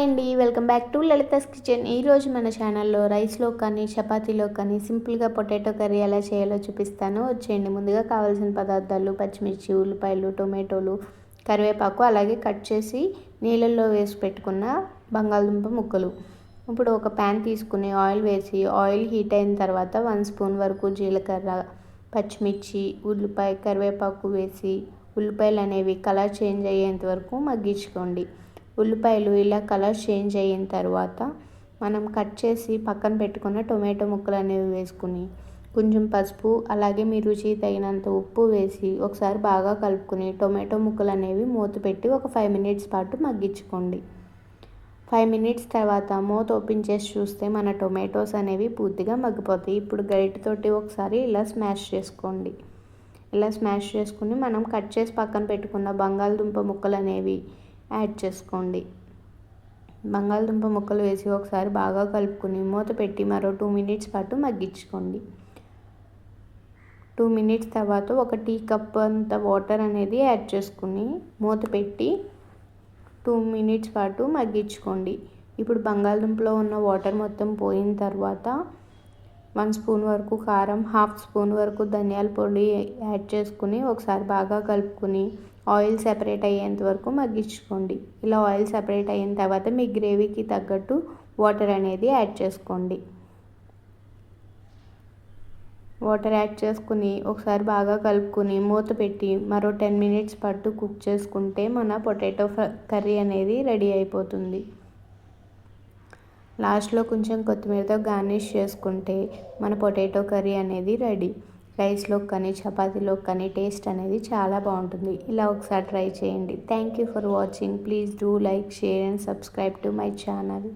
అండి welcome back to Lalitha's kitchen. ఈరోజు మన ఛానల్లో రైస్లో కానీ చపాతీలో కానీ సింపుల్గా పొటాటో కర్రీ ఎలా చేయాలో చూపిస్తాను. వచ్చేయండి. ముందుగా కావాల్సిన పదార్థాలు పచ్చిమిర్చి ఉల్లిపాయలు టొమాటోలు కరివేపాకు అలాగే కట్ చేసి నీళ్ళల్లో వేసి పెట్టుకున్న బంగాళదుంప ముక్కలు. ఇప్పుడు ఒక ప్యాన్ తీసుకుని ఆయిల్ వేసి ఆయిల్ హీట్ అయిన తర్వాత వన్ స్పూన్ వరకు జీలకర్ర పచ్చిమిర్చి ఉల్లిపాయ కరివేపాకు వేసి ఉల్లిపాయలు అనేవి కలర్ చేంజ్ అయ్యేంత వరకు మగ్గించుకోండి. ఉల్లిపాయలు ఇలా కలర్ చేంజ్ అయిన తర్వాత మనం కట్ చేసి పక్కన పెట్టుకున్న టొమాటో ముక్కలు అనేవి వేసుకుని కొంచెం పసుపు అలాగే మీ రుచి తగినంత ఉప్పు వేసి ఒకసారి బాగా కలుపుకుని టొమాటో ముక్కలు అనేవి మూత పెట్టి ఒక ఫైవ్ మినిట్స్ పాటు మగ్గించుకోండి. ఫైవ్ మినిట్స్ తర్వాత మూత ఓపెన్ చేసి చూస్తే మన టొమాటోస్ అనేవి పూర్తిగా మగ్గిపోతాయి. ఇప్పుడు గరిటతోటి ఒకసారి ఇలా స్మాష్ చేసుకోండి. ఇలా స్మాష్ చేసుకుని మనం కట్ చేసి పక్కన పెట్టుకున్న బంగాళదుంప ముక్కలు అనేవి యాడ్ చేసుకోండి. బంగాళదుంప ముక్కలు వేసి ఒకసారి బాగా కలుపుకొని మూత పెట్టి మరో టూ మినిట్స్ పాటు మగ్గించుకోండి. టూ మినిట్స్ తర్వాత ఒక టీ కప్ అంత వాటర్ అనేది యాడ్ చేసుకుని మూత పెట్టి టూ మినిట్స్ పాటు మగ్గించుకోండి. ఇప్పుడు బంగాళదుంపలో ఉన్న వాటర్ మొత్తం పోయిన తర్వాత వన్ స్పూన్ వరకు కారం హాఫ్ స్పూన్ వరకు ధనియాల పొడి యాడ్ చేసుకుని ఒకసారి బాగా కలుపుకొని ఆయిల్ సెపరేట్ అయ్యేంత వరకు మగ్గించుకోండి. ఇలా ఆయిల్ సెపరేట్ అయిన తర్వాత మీ గ్రేవీకి తగ్గట్టు వాటర్ అనేది యాడ్ చేసుకోండి. వాటర్ యాడ్ చేసుకుని ఒకసారి బాగా కలుపుకొని మూత పెట్టి మరో టెన్ మినిట్స్ పట్టు కుక్ చేసుకుంటే మన పొటాటో కర్రీ అనేది రెడీ అయిపోతుంది. లాస్ట్లో కొంచెం కొత్తిమీరతో గార్నిష్ చేసుకుంటే మన పొటాటో కర్రీ అనేది రెడీ. రైస్లో కానీ చపాతీలో కానీ టేస్ట్ అనేది చాలా బాగుంటుంది. ఇలా ఒకసారి ట్రై చేయండి. Thank you for watching. Please do like share and subscribe to my channel.